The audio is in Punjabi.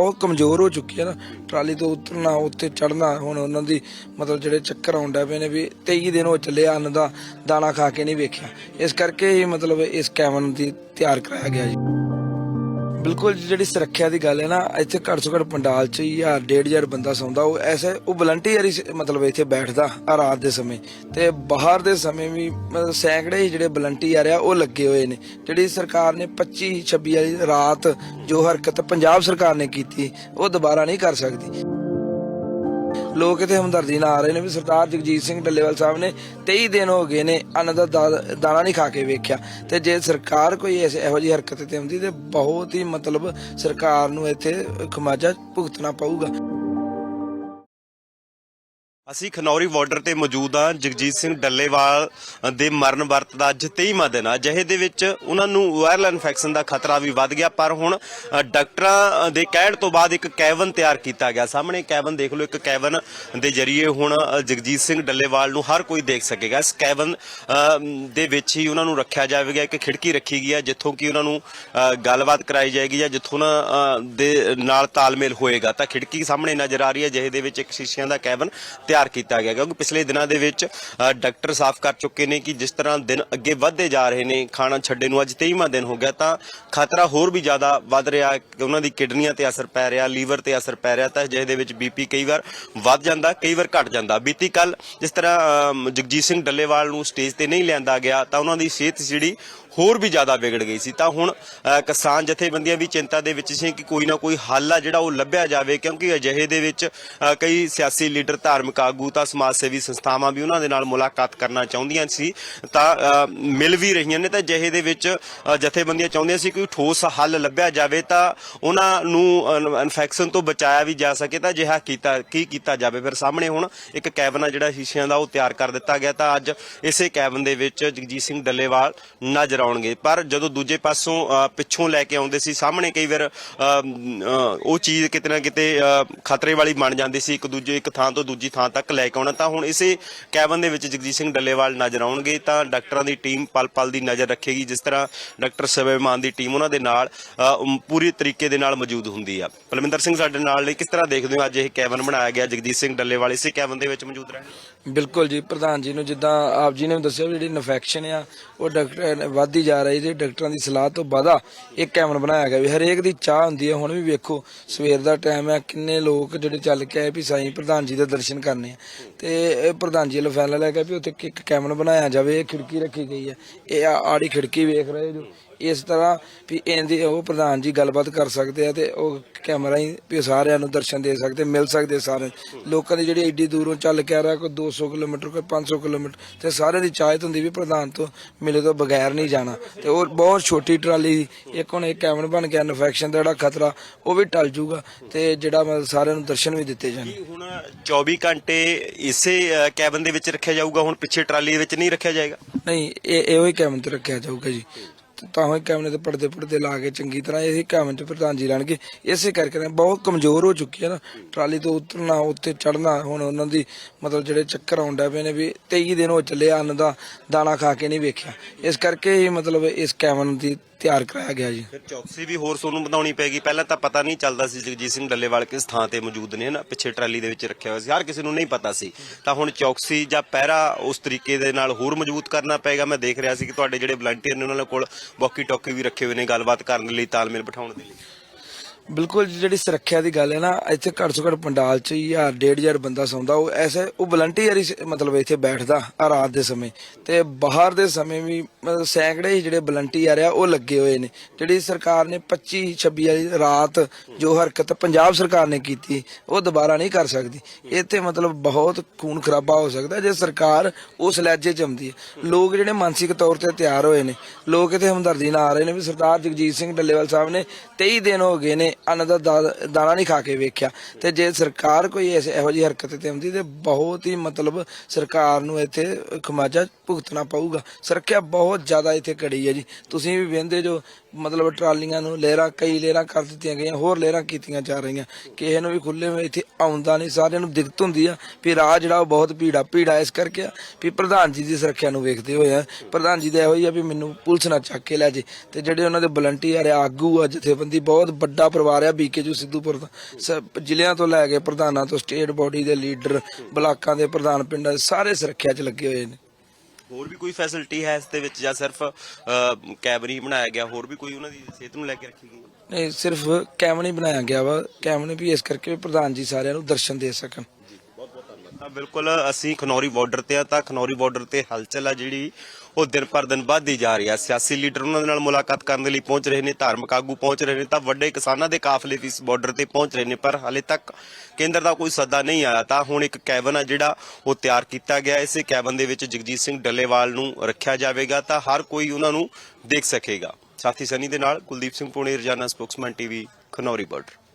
ਉਹ ਕਮਜ਼ੋਰ ਹੋ ਚੁੱਕੀ ਹੈ ਨਾ। ਟਰਾਲੀ ਤੋਂ ਉਤਰਨਾ ਉੱਤੇ ਚੜਨਾ ਹੁਣ ਉਹਨਾਂ ਦੀ ਮਤਲਬ ਜਿਹੜੇ ਚੱਕਰ ਆਉਂਦਾ ਪਏ ਨੇ ਵੀ 23 ਦਿਨ ਹੋ ਚੱਲੇ ਅੰਨ ਦਾ ਦਾਣਾ ਖਾ ਕੇ ਨਹੀਂ ਵੇਖਿਆ। ਇਸ ਕਰਕੇ ਹੀ ਮਤਲਬ ਇਸ ਕੈਬਨ ਦੀ ਤਿਆਰ ਕਰਾਇਆ ਗਿਆ ਜੀ। ਬਿਲਕੁਲ ਜਿਹੜੀ ਸੁਰੱਖਿਆ ਦੀ ਗੱਲ ਹੈ ਨਾ, ਇੱਥੇ ਘੱਟ ਤੋਂ ਘੱਟ ਪੰਡਾਲ 'ਚ ਹੀ ਹਜ਼ਾਰ, ਡੇਢ ਹਜ਼ਾਰ ਬੰਦਾ ਸੌਂਦਾ, ਉਹ ਐਸੇ, ਉਹ ਵਲੰਟੀਅਰ ਹੀ ਮਤਲਬ ਇੱਥੇ ਬੈਠਦਾ ਆ ਰਾਤ ਦੇ ਸਮੇਂ। ਤੇ ਬਾਹਰ ਦੇ ਸਮੇਂ ਵੀ ਮਤਲਬ ਸੈਂਕੜੇ ਹੀ ਜਿਹੜੇ ਵਲੰਟੀਅਰ ਆ, ਉਹ ਲੱਗੇ ਹੋਏ ਨੇ। ਜਿਹੜੀ ਸਰਕਾਰ ਨੇ 25 26 ਵਾਲੀ ਰਾਤ ਜੋ ਹਰਕਤ ਪੰਜਾਬ ਸਰਕਾਰ ਨੇ ਕੀਤੀ, ਉਹ ਦੁਬਾਰਾ ਨਹੀਂ ਕਰ ਸਕਦੀ। ਲੋਕ ਇਥੇ ਹਮਦਰਦੀ ਨਾਲ ਆ ਰਹੇ ਨੇ ਵੀ ਸਰਦਾਰ ਜਗਜੀਤ ਸਿੰਘ ਡੱਲੇਵਾਲ ਸਾਹਿਬ ਨੇ 23 ਦਿਨ ਹੋ ਗਏ ਨੇ ਅੰਨ ਦਾ ਦਾਣਾ ਨਹੀਂ ਖਾ ਕੇ ਵੇਖਿਆ। ਤੇ ਜੇ ਸਰਕਾਰ ਕੋਈ ਇਹੋ ਜਿਹੀ ਹਰਕਤ ਤੇ ਆਉਂਦੀ ਤੇ ਬਹੁਤ ਹੀ ਮਤਲਬ ਸਰਕਾਰ ਨੂੰ ਇੱਥੇ ਖਮਾਜਾ ਭੁਗਤਣਾ ਪਊਗਾ। ਅਸੀਂ ਖਨੌਰੀ ਬਾਰਡਰ ਤੇ ਮੌਜੂਦ ਹਾਂ। ਜਗਜੀਤ ਸਿੰਘ ਡੱਲੇਵਾਲ ਦੇ ਮਰਨ ਵਰਤ ਦਾ ਅੱਜ 23ਵਾਂ ਦਿਨ ਆ। ਜਿਹੇ ਦੇ ਵਿੱਚ ਉਹਨਾਂ ਨੂੰ ਵਾਇਰਲ ਇਨਫੈਕਸ਼ਨ ਦਾ ਖਤਰਾ ਵੀ ਵੱਧ ਗਿਆ, ਪਰ ਹੁਣ ਡਾਕਟਰਾਂ ਦੇ ਕਹਿਣ ਤੋਂ ਬਾਅਦ ਇੱਕ ਕੈਬਨ ਤਿਆਰ ਕੀਤਾ ਗਿਆ। ਸਾਹਮਣੇ ਕੈਬਨ ਦੇਖ ਲਓ, ਇੱਕ ਕੈਬਨ ਦੇ ਜ਼ਰੀਏ ਹੁਣ ਜਗਜੀਤ ਸਿੰਘ ਡੱਲੇਵਾਲ ਨੂੰ ਹਰ ਕੋਈ ਦੇਖ ਸਕੇਗਾ। ਇਸ ਕੈਬਨ ਦੇ ਵਿੱਚ ਹੀ ਉਹਨਾਂ ਨੂੰ ਰੱਖਿਆ ਜਾਵੇਗਾ, ਇੱਕ ਖਿੜਕੀ ਰੱਖੀ ਗਈ ਹੈ ਜਿੱਥੋਂ ਕਿ ਉਹਨਾਂ ਨੂੰ ਗੱਲਬਾਤ ਕਰਾਈ ਜਾਏਗੀ ਜਾਂ ਜਿੱਥੋਂ ਉਹਨਾਂ ਦੇ ਨਾਲ ਤਾਲਮੇਲ ਹੋਏਗਾ। ਤਾਂ ਖਿੜਕੀ ਸਾਹਮਣੇ ਨਜ਼ਰ ਆ ਰਹੀ ਹੈ। ਜਿਹੇ ਦੇ ਵਿੱਚ ਇੱਕ ਸ਼ੀਸ਼ਿਆਂ ਦਾ ਕੈਬਨ ਤਿਆਰ ਕੀਤਾ ਗਿਆ ਕਿਉਂਕਿ ਪਿਛਲੇ ਦਿਨਾਂ ਦੇ ਵਿੱਚ ਡਾਕਟਰ ਸਾਫ਼ ਕਰ ਚੁੱਕੇ ਨੇ ਕਿ ਜਿਸ ਤਰ੍ਹਾਂ ਦਿਨ ਅੱਗੇ ਵੱਧਦੇ ਜਾ ਰਹੇ ਨੇ ਖਾਣਾ ਛੱਡੇ ਨੂੰ ਅੱਜ 23ਵਾਂ ਦਿਨ ਹੋ ਗਿਆ ਤਾਂ ਖਤਰਾ ਹੋਰ ਵੀ ਜ਼ਿਆਦਾ ਵੱਧ ਰਿਹਾ ਉਹਨਾਂ ਦੀ ਕਿਡਨੀਆਂ ਤੇ ਅਸਰ ਪੈ ਰਿਹਾ ਲੀਵਰ ਤੇ ਅਸਰ ਪੈ ਰਿਹਾ ਤਾਂ ਜਿਹੇ ਦੇ ਵਿੱਚ ਬੀਪੀ ਕਈ ਵਾਰ ਵੱਧ ਜਾਂਦਾ ਕਈ ਵਾਰ ਘਟ ਜਾਂਦਾ। ਬੀਤੀ ਕੱਲ ਜਿਸ ਤਰ੍ਹਾਂ ਅ, ਜਗਜੀਤ ਸਿੰਘ ਡੱਲੇਵਾਲ ਨੂੰ ਸਟੇਜ ਤੇ ਨਹੀਂ ਲਿਆਂਦਾ ਗਿਆ ਤਾਂ ਉਹਨਾਂ ਦੀ ਸਿਹਤ ਜਿਹੜੀ ਹੋਰ ਵੀ ਜ਼ਿਆਦਾ ਵਿਗੜ ਗਈ ਸੀ। ਤਾਂ ਹੁਣ ਕਿਸਾਨ ਜਥੇਬੰਦੀਆਂ ਵੀ ਚਿੰਤਾ ਦੇ ਵਿੱਚ ਸੀ ਕਿ ਕੋਈ ਨਾ ਕੋਈ ਹੱਲ ਆ ਜਿਹੜਾ ਉਹ ਲੱਭਿਆ ਜਾਵੇ, ਕਿਉਂਕਿ ਅਜਿਹੇ ਦੇ ਵਿੱਚ ਕਈ ਸਿਆਸੀ ਲੀਡਰ ਧਾਰਮਿਕ ਆਗੂ ਤਾਂ ਸਮਾਜ ਸੇਵੀ ਸੰਸਥਾਵਾਂ ਵੀ ਉਹਨਾਂ ਦੇ ਨਾਲ ਮੁਲਾਕਾਤ ਕਰਨਾ ਚਾਹੁੰਦੀਆਂ ਸੀ। ਤਾਂ ਮਿਲ ਵੀ ਰਹੀਆਂ ਨੇ, ਤਾਂ ਅਜਿਹੇ ਦੇ ਵਿੱਚ ਜਥੇਬੰਦੀਆਂ ਚਾਹੁੰਦੀਆਂ ਸੀ ਕੋਈ ਠੋਸ ਹੱਲ ਲੱਭਿਆ ਜਾਵੇ ਤਾਂ ਉਹਨਾਂ ਨੂੰ ਇਨਫੈਕਸ਼ਨ ਤੋਂ ਬਚਾਇਆ ਵੀ ਜਾ ਸਕੇ, ਤਾਂ ਅਜਿਹਾ ਕੀਤਾ, ਕੀ ਕੀਤਾ ਜਾਵੇ। ਫਿਰ ਸਾਹਮਣੇ ਹੁਣ ਇੱਕ ਕੈਬਨ ਆ ਜਿਹੜਾ ਸ਼ੀਸ਼ਿਆਂ ਦਾ ਉਹ ਤਿਆਰ ਕਰ ਦਿੱਤਾ ਗਿਆ, ਤਾਂ ਅੱਜ ਇਸੇ ਕੈਬਨ ਦੇ ਵਿੱਚ ਜਗਜੀਤ ਸਿੰਘ ਡੱਲੇਵਾਲ ਨਜ਼ਰ ਆਉਣਗੇ ਪਰ ਜਦੋਂ ਦੂਜੇ ਪਾਸੋਂ ਪਿੱਛੋਂ ਲੈ ਕੇ ਆਉਂਦੇ ਸੀ, ਸਾਹਮਣੇ ਕਈ ਵਾਰ ਉਹ ਚੀਜ਼ ਕਿਤੇ ਨਾ ਕਿਤੇ ਖਤਰੇ ਵਾਲੀ ਬਣ ਜਾਂਦੀ ਸੀ, ਇੱਕ ਦੂਜੇ, ਇੱਕ ਥਾਂ ਤੋਂ ਦੂਜੀ ਥਾਂ ਤੱਕ ਲੈ ਕੇ ਆਉਣਾ। ਤਾਂ ਹੁਣ ਇਸੇ ਕੈਬਨ ਦੇ ਵਿੱਚ ਜਗਜੀਤ ਸਿੰਘ ਡੱਲੇਵਾਲ ਨਜ਼ਰ ਆਉਣਗੇ, ਤਾਂ ਡਾਕਟਰਾਂ ਦੀ ਟੀਮ ਪਲ ਪਲ ਦੀ ਨਜ਼ਰ ਰੱਖੇਗੀ, ਜਿਸ ਤਰ੍ਹਾਂ ਡਾਕਟਰ ਸਵੇਮਾਨ ਦੀ ਟੀਮ ਉਹਨਾਂ ਦੇ ਨਾਲ ਪੂਰੀ ਤਰੀਕੇ ਦੇ ਨਾਲ ਮੌਜੂਦ ਹੁੰਦੀ ਆ। ਪਲਵਿੰਦਰ ਸਿੰਘ, ਸਾਡੇ ਨਾਲ ਨੇ, ਕਿਸ ਤਰ੍ਹਾਂ ਦੇਖਦੇ ਹੋ ਅੱਜ ਇਹ ਕੈਬਨ ਬਣਾਇਆ ਗਿਆ? ਜਗਜੀਤ ਸਿੰਘ ਡੱਲੇਵਾਲ ਇਸੇ ਕੈਬਨ ਦੇ ਵਿੱਚ ਮੌਜੂਦ ਰਹਿਣਗੇ ਬਿਲਕੁਲ ਜੀ, ਪ੍ਰਧਾਨ ਜੀ ਨੂੰ ਜਿੱਦਾਂ ਆਪ ਜੀ ਨੇ ਦੱਸਿਆ ਜਿਹੜੀ ਇਨਫੈਕਸ਼ਨ ਆ, ਉਹ ਡਾਕਟਰ ਵੱਧਦੀ ਜਾ ਰਹੀ ਜੀ ਡਾਕਟਰਾਂ ਦੀ ਸਲਾਹ ਤੋਂ ਵਾਧਾ ਇੱਕ ਕੈਮਨ ਬਣਾਇਆ ਗਿਆ ਵੀ ਹਰੇਕ ਦੀ ਚਾਹ ਹੁੰਦੀ ਹੈ ਹੁਣ ਵੀ ਵੇਖੋ, ਸਵੇਰ ਦਾ ਟਾਈਮ ਹੈ ਕਿੰਨੇ ਲੋਕ ਜਿਹੜੇ ਚੱਲ ਕੇ ਆਏ ਵੀ ਸਾਈਂ ਪ੍ਰਧਾਨ ਜੀ ਦੇ ਦਰਸ਼ਨ ਕਰਨੇ ਆ। ਤੇ ਇਹ ਪ੍ਰਧਾਨ ਜੀ ਵੱਲੋਂ ਫੈਸਲਾ ਲੈ ਗਿਆ ਵੀ ਉੱਥੇ ਇੱਕ ਕੈਮਨ ਬਣਾਇਆ ਜਾਵੇ, ਇਹ ਖਿੜਕੀ ਰੱਖੀ ਗਈ ਹੈ ਇਹ ਆੜੀ ਖਿੜਕੀ ਵੇਖ ਰਹੇ ਜੋ ਇਸ ਤਰ੍ਹਾਂ ਵੀ ਇਹਦੀ ਉਹ ਪ੍ਰਧਾਨ ਜੀ ਗੱਲਬਾਤ ਕਰ ਸਕਦੇ ਆ ਤੇ ਉਹ ਕੈਮਰਾ ਹੀ ਵੀ ਸਾਰਿਆਂ ਨੂੰ ਦਰਸ਼ਨ ਦੇ ਸਕਦੇ ਮਿਲ ਸਕਦੇ ਸਾਰੇ ਲੋਕਾਂ ਦੀ ਜਿਹੜੀ ਐਡੀ ਦੂਰੋਂ ਚੱਲ ਕੇ ਆ ਰਿਹਾ ਕੋਈ 200 ਕਿਲੋਮੀਟਰ ਕੋਈ 500 ਕਿਲੋਮੀਟਰ ਤੇ ਸਾਰਿਆਂ ਦੀ ਚਾਹਤ ਹੁੰਦੀ ਵੀ ਪ੍ਰਧਾਨ ਤੋਂ ਮਿਲੇ ਤੋਂ ਬਗੈਰ ਨਹੀਂ ਜਾਣਾ। ਤੇ ਉਹ ਬਹੁਤ ਛੋਟੀ ਟਰਾਲੀ। ਇੱਕ ਹੁਣ ਇੱਕ ਕੈਬਨ ਬਣ ਗਿਆ ਇਨਫੈਕਸ਼ਨ ਦਾ ਜਿਹੜਾ ਖਤਰਾ ਉਹ ਵੀ ਟਲ ਜੂਗਾ ਤੇ ਜਿਹੜਾ ਮਤਲਬ ਸਾਰਿਆਂ ਨੂੰ ਦਰਸ਼ਨ ਵੀ ਦਿੱਤੇ ਜਾਣ। ਹੁਣ 24 ਘੰਟੇ ਇਸੇ ਕੈਬਨ ਦੇ ਵਿੱਚ ਰੱਖਿਆ ਜਾਊਗਾ ਹੁਣ ਪਿੱਛੇ ਟਰਾਲੀ ਦੇ ਵਿੱਚ ਨਹੀਂ ਰੱਖਿਆ ਜਾਏਗਾ? ਨਹੀਂ ਇਹ ਇਹੋ ਹੀ ਕੈਮਨ ਤੇ ਰੱਖਿਆ ਜਾਊਗਾ ਜੀ। ਤੇ ਤਾਂ ਹੀ ਕੈਮਰੇ ਤੇ ਪਰਦੇ ਪਰਦੇ ਲਾ ਕੇ ਚੰਗੀ ਤਰ੍ਹਾਂ ਇਹ ਕੈਮਨ ਤੇ ਪ੍ਰਧਾਨ ਜੀ ਲੈਣਗੇ। ਇਸੇ ਕਰਕੇ ਨਾ ਬਹੁਤ ਕਮਜ਼ੋਰ ਹੋ ਚੁੱਕੀ ਹੈ ਨਾ। ਟਰਾਲੀ ਤੋਂ ਉਤਰਨਾ ਉੱਤੇ ਚੜਨਾ ਹੁਣ ਉਹਨਾਂ ਦੀ ਮਤਲਬ ਜਿਹੜੇ ਚੱਕਰ ਆਉਂਦਾ ਪਏ ਨੇ ਵੀ 23 ਦਿਨ ਹੋ ਚੱਲੇ ਅੰਨ ਦਾ ਦਾਣਾ ਖਾ ਕੇ ਨਹੀਂ ਵੇਖਿਆ। ਇਸ ਕਰਕੇ ਹੀ ਮਤਲਬ ਇਸ ਕੈਮਨ ਦੀ ਤਿਆਰ ਕਰਾਇਆ ਗਿਆ ਜੀ। ਫਿਰ ਚੌਕਸੀ ਵੀ ਹੋਰ ਤੁਹਾਨੂੰ ਵਧਾਉਣੀ ਪੈਗੀ। ਪਹਿਲਾਂ ਤਾਂ ਪਤਾ ਨਹੀਂ ਚੱਲਦਾ ਸੀ ਜਗਜੀਤ ਸਿੰਘ ਡੱਲੇਵਾਲ ਕਿਸ ਥਾਂ ਤੇ ਮੌਜੂਦ ਨੇ ਨਾ ਪਿੱਛੇ ਟਰਾਲੀ ਦੇ ਵਿੱਚ ਰੱਖਿਆ ਹੋਇਆ ਸੀ। ਹਰ ਕਿਸੇ ਨੂੰ ਨਹੀਂ ਪਤਾ ਸੀ। ਤਾਂ ਹੁਣ ਚੌਕਸੀ ਜਾਂ ਪਹਿਰਾ ਉਸ ਤਰੀਕੇ ਦੇ ਨਾਲ ਹੋਰ ਮਜ਼ਬੂਤ ਕਰਨਾ ਪਏਗਾ। ਮੈਂ ਦੇਖ ਰਿਹਾ ਸੀ ਕਿ ਤੁਹਾਡੇ ਜਿਹੜੇ ਵਲੰਟੀਅਰ ਨੇ ਉਹਨਾਂ ਕੋਲ ਵੌਕੀ ਟੌਕੀ ਵੀ ਰੱਖੇ ਹੋਏ ਨੇ ਗੱਲਬਾਤ ਕਰਨ ਲਈ ਤਾਲਮੇਲ ਬਿਠਾਉਣ ਦੇ ਲਈ। ਬਿਲਕੁਲ ਜਿਹੜੀ ਸੁਰੱਖਿਆ ਦੀ ਗੱਲ ਹੈ ਨਾ ਇੱਥੇ ਘੱਟ ਤੋਂ ਘੱਟ ਪੰਡਾਲ 'ਚ ਹੀ ਹਜ਼ਾਰ ਡੇਢ ਹਜ਼ਾਰ ਬੰਦਾ ਸੌਂਦਾ। ਉਹ ਐਸੇ ਉਹ ਵਲੰਟੀਅਰ ਹੀ ਸ- ਮਤਲਬ ਇੱਥੇ ਬੈਠਦਾ ਆ ਰਾਤ ਦੇ ਸਮੇਂ। ਤੇ ਬਾਹਰ ਦੇ ਸਮੇਂ ਵੀ ਮਤਲਬ ਸੈਂਕੜੇ ਹੀ ਜਿਹੜੇ ਵਲੰਟੀਅਰ ਆ, ਉਹ ਲੱਗੇ ਹੋਏ ਨੇ। ਜਿਹੜੀ ਸਰਕਾਰ ਨੇ 25 26 ਵਾਲੀ ਰਾਤ ਜੋ ਹਰਕਤ ਪੰਜਾਬ ਸਰਕਾਰ ਨੇ ਕੀਤੀ, ਉਹ ਦੁਬਾਰਾ ਨਹੀਂ ਕਰ ਸਕਦੀ। ਇੱਥੇ ਮਤਲਬ ਬਹੁਤ ਖੂਨ ਖਰਾਬਾ ਹੋ ਸਕਦਾ ਜੇ ਸਰਕਾਰ ਉਸ ਲਹਿਜੇ ਚ ਆਉਂਦੀ ਹੈ। ਲੋਕ ਜਿਹੜੇ ਮਾਨਸਿਕ ਤੌਰ ਤੇ ਤਿਆਰ ਹੋਏ ਨੇ, ਲੋਕ ਇੱਥੇ ਹਮਦਰਦੀ ਨਾਲ ਆ ਰਹੇ ਨੇ ਵੀ ਸਰਦਾਰ ਜਗਜੀਤ ਸਿੰਘ ਡੱਲੇਵਾਲ ਸਾਹਿਬ ਨੇ 23 ਦਿਨ ਹੋ ਗਏ ਨੇ ਅੰਨ ਦਾ ਦਾ- ਦਾਣਾ ਨਹੀਂ ਖਾ ਕੇ ਵੇਖਿਆ। ਤੇ ਜੇ ਸਰਕਾਰ ਕੋਈ ਐਸੇ ਇਹੋ ਜਿਹੀ ਹਰਕਤ ਤੇ ਆਉਂਦੀ ਤੇ ਬਹੁਤ ਹੀ ਮਤਲਬ ਸਰਕਾਰ ਨੂੰ ਇੱਥੇ ਖਮਾਜਾ ਭੁਗਤਣਾ ਪਊਗਾ। ਸੁਰੱਖਿਆ ਬਹੁਤ ਬਹੁਤ ਜ਼ਿਆਦਾ ਇੱਥੇ ਘੜੀ ਹੈ ਜੀ। ਤੁਸੀਂ ਵੀ ਵੇਂਦੇ ਜੋ, ਮਤਲਬ ਟਰਾਲੀਆਂ ਨੂੰ ਲੇਅਰਾਂ ਕਈ ਲੇਅਰਾਂ ਕਰ ਦਿੱਤੀਆਂ ਗਈਆਂ, ਹੋਰ ਲੇਅਰਾਂ ਕੀਤੀਆਂ ਜਾ ਰਹੀਆਂ। ਕਿਸੇ ਨੂੰ ਵੀ ਖੁੱਲੇ ਵਿੱਚ ਇੱਥੇ ਆਉਂਦਾ ਨਹੀਂ, ਸਾਰਿਆਂ ਨੂੰ ਦਿੱਕਤ ਹੁੰਦੀ ਆ। ਵੀ ਰਾਹ ਜਿਹੜਾ ਉਹ ਬਹੁਤ ਭੀੜਾ ਭੀੜਾ ਇਸ ਕਰਕੇ ਆ ਵੀ ਪ੍ਰਧਾਨ ਜੀ ਦੀ ਸੁਰੱਖਿਆ ਨੂੰ ਵੇਖਦੇ ਹੋਏ ਆ। ਪ੍ਰਧਾਨ ਜੀ ਦਾ ਇਹੋ ਹੀ ਆ ਵੀ ਮੈਨੂੰ ਪੁਲਿਸ ਨਾ ਚੱਕ ਕੇ ਲੈ ਜੇ। ਤੇ ਜਿਹੜੇ ਉਹਨਾਂ ਦੇ ਵਲੰਟੀਅਰ ਆ, ਆਗੂ ਆ, ਜਥੇਬੰਦੀ, ਬਹੁਤ ਵੱਡਾ ਪਰਿਵਾਰ ਆ, ਬੀਕੇ ਜੂ ਸਿੱਧੂਪੁਰ ਦਾ। ਸਭ ਜ਼ਿਲ੍ਹਿਆਂ ਤੋਂ ਲੈ ਕੇ ਪ੍ਰਧਾਨਾਂ ਤੋਂ, ਸਟੇਟ ਬੋਡੀ ਦੇ ਲੀਡਰ, ਬਲਾਕਾਂ ਦੇ ਪ੍ਰਧਾਨ ਪਿੰਡਾਂ ਦੇ ਸਾਰੇ ਸੁਰੱਖਿਆ 'ਚ ਲੱਗੇ ਹੋਏ ਨੇ। ਹੋਰ ਵੀ ਕੋਈ ਫੈਸਿਲਿਟੀ ਹੈ ਇਸ ਦੇ ਵਿੱਚ ਜਾਂ ਸਿਰਫ ਕੈਬਨ ਹੀ ਬਣਾਇਆ ਗਿਆ? ਹੋਰ ਵੀ ਕੋਈ ਉਹਨਾਂ ਦੀ ਸਿਹਤ ਨੂੰ ਲੈ ਕੇ ਰੱਖੀ ਗਈ? ਨਹੀਂ, ਸਿਰਫ ਕੈਮਨ ਹੀ ਬਣਾਇਆ ਗਿਆ ਵਾ। ਕੈਮਨ ਵੀ ਇਸ ਕਰਕੇ ਵੀ ਪ੍ਰਧਾਨ ਜੀ ਸਾਰਿਆਂ ਨੂੰ ਦਰਸ਼ਨ ਦੇ ਸਕਣ। ਬਿਲਕੁਲ, ਅਸੀਂ ਖਨੌਰੀ ਬਾਰਡਰ ਤੇ ਆ ਤਾਂ ਖਨੌਰੀ ਬਾਰਡਰ ਤੇ ਹਲਚਲ ਆ ਜਿਹੜੀ ਉਹ ਦਿਨ ਪਰ ਦਿਨ ਵੱਧਦੀ ਜਾ ਰਹੀ ਆ। ਸਿਆਸੀ ਲੀਡਰ ਉਹਨਾਂ ਦੇ ਨਾਲ ਮੁਲਾਕਾਤ ਕਰਨ ਦੇ ਲਈ ਪਹੁੰਚ ਰਹੇ ਨੇ, ਧਾਰਮਿਕ ਆਗੂ ਪਹੁੰਚ ਰਹੇ ਨੇ, ਤਾਂ ਵੱਡੇ ਕਿਸਾਨਾਂ ਦੇ ਕਾਫਲੇ ਇਸ ਬਾਰਡਰ ਤੇ ਪਹੁੰਚ ਰਹੇ ਨੇ, ਪਰ ਹਾਲੇ ਤੱਕ ਕੇਂਦਰ ਦਾ ਕੋਈ ਸੱਦਾ ਨਹੀਂ ਆਇਆ। ਤਾਂ ਹੁਣ ਇੱਕ ਕੈਬਨ ਆ ਜਿਹੜਾ ਉਹ ਤਿਆਰ ਕੀਤਾ ਗਿਆ। ਇਸੇ ਕੈਬਨ ਦੇ ਵਿੱਚ ਜਗਜੀਤ ਸਿੰਘ ਡੱਲੇਵਾਲ ਨੂੰ ਰੱਖਿਆ ਜਾਵੇਗਾ ਤਾਂ ਹਰ ਕੋਈ ਉਹਨਾਂ ਨੂੰ ਦੇਖ ਸਕੇਗਾ। ਸਾਥੀ ਸਨੀ ਦੇ ਨਾਲ Kuldeep Singh Pune, Rozana spokesman TV, Khanauri border